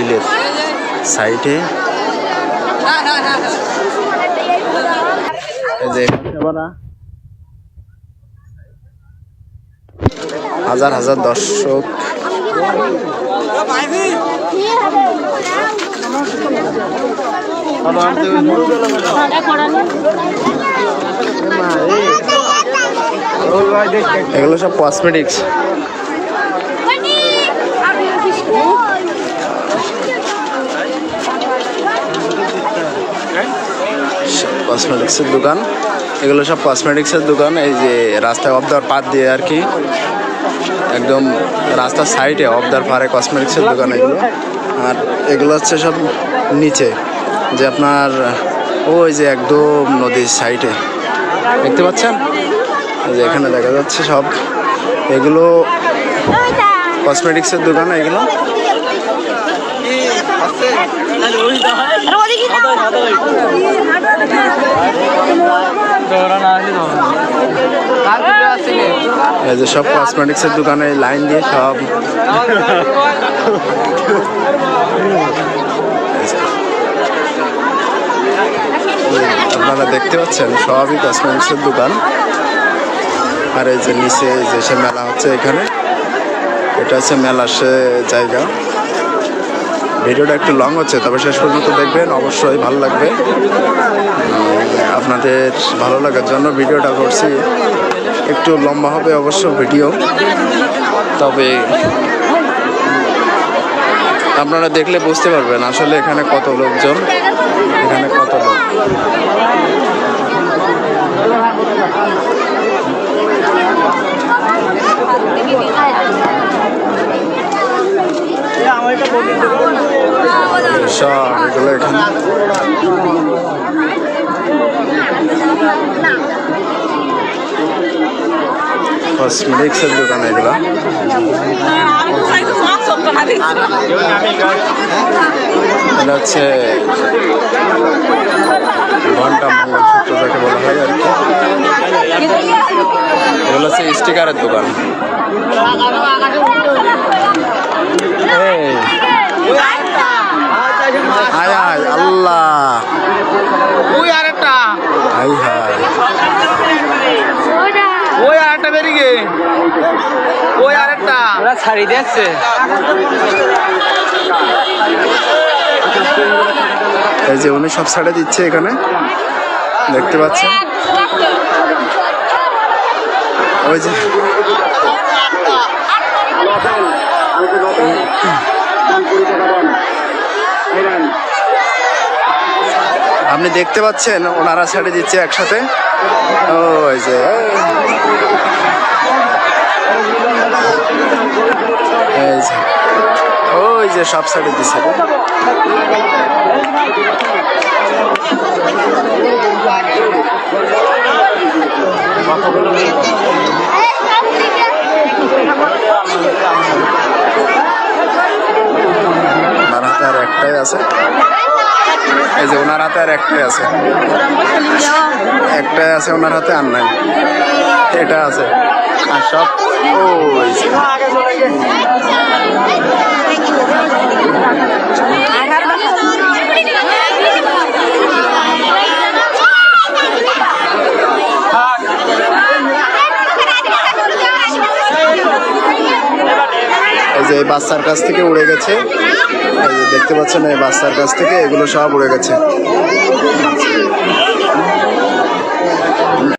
গ্রিলের সাইডে। হাজার হাজার দর্শক। এগুলো সব কসমেটিক্স কসমেটিক্সের দোকান। এগুলো সব কসমেটিক্সের দোকান, এই যে রাস্তায় অবদার পাত দিয়ে আর কি। একদম রাস্তার সাইডে অবদার পারে কসমেটিক্সের দোকান এগুলো। আর এগুলো হচ্ছে সব নিচে, যে আপনার, ওই যে একদম নদীর সাইডে দেখতে পাচ্ছেন? যে এখানে দেখা যাচ্ছে সব। এগুলো কসমেটিক্সের দোকান, এগুলো। এই যে সব কসমেটিক্সের দোকানে লাইন দিয়ে সব। আপনারা দেখতে পাচ্ছেন, সবই কসমেটিক্সের দোকান। আর এই যে নিচে যে সে মেলা হচ্ছে এখানে। এটা হচ্ছে মেলার সে জায়গা। ভিডিওটা একটু লং হচ্ছে, তবে শেষ পর্যন্ত দেখবেন, অবশ্যই ভালো লাগবে। আপনাদের ভালো লাগার জন্য ভিডিওটা করছি। একটু লম্বা হবে অবশ্য ভিডিও, তবে আপনারা দেখলে বুঝতে পারবেন আসলে এখানে কত লোকজন এখানে কত লোক সব এগুলো এখানে। কসমেটিক্সের দোকান, এগুলো। এটা হচ্ছে ঘণ্টা মঙ্গলসূত্র যাকে বলা হয় আর কি। এগুলো হচ্ছে স্টিকারের দোকান এই, আয় আয় আল্লাহ ওই আরেকটা হাই হাই ওই আরেকটা বেরিয়ে ওই আরেকটা। ওরা ছাড়ি দিচ্ছে এই যে উনি সব ছাড়ে দিচ্ছে এখানে। দেখতে পাচ্ছেন? ওই যে আপনি দেখতে পাচ্ছেন? ওনারা ছেড়ে দিচ্ছে একসাথে। ওই যে যে ওই যে, সব ওনার হাতে আর একটাই আছে। এই যে, ওনার হাতে আর একটাই আছে। একটাই আছে ওনার হাতে আর নাই। এটা আছে। আর সব যে। এই বাচ্চার কাছ থেকে উড়ে গেছে। যে দেখতে পাচ্ছেন এই বাচ্চার কাছ থেকে এগুলো সব উড়ে গেছে।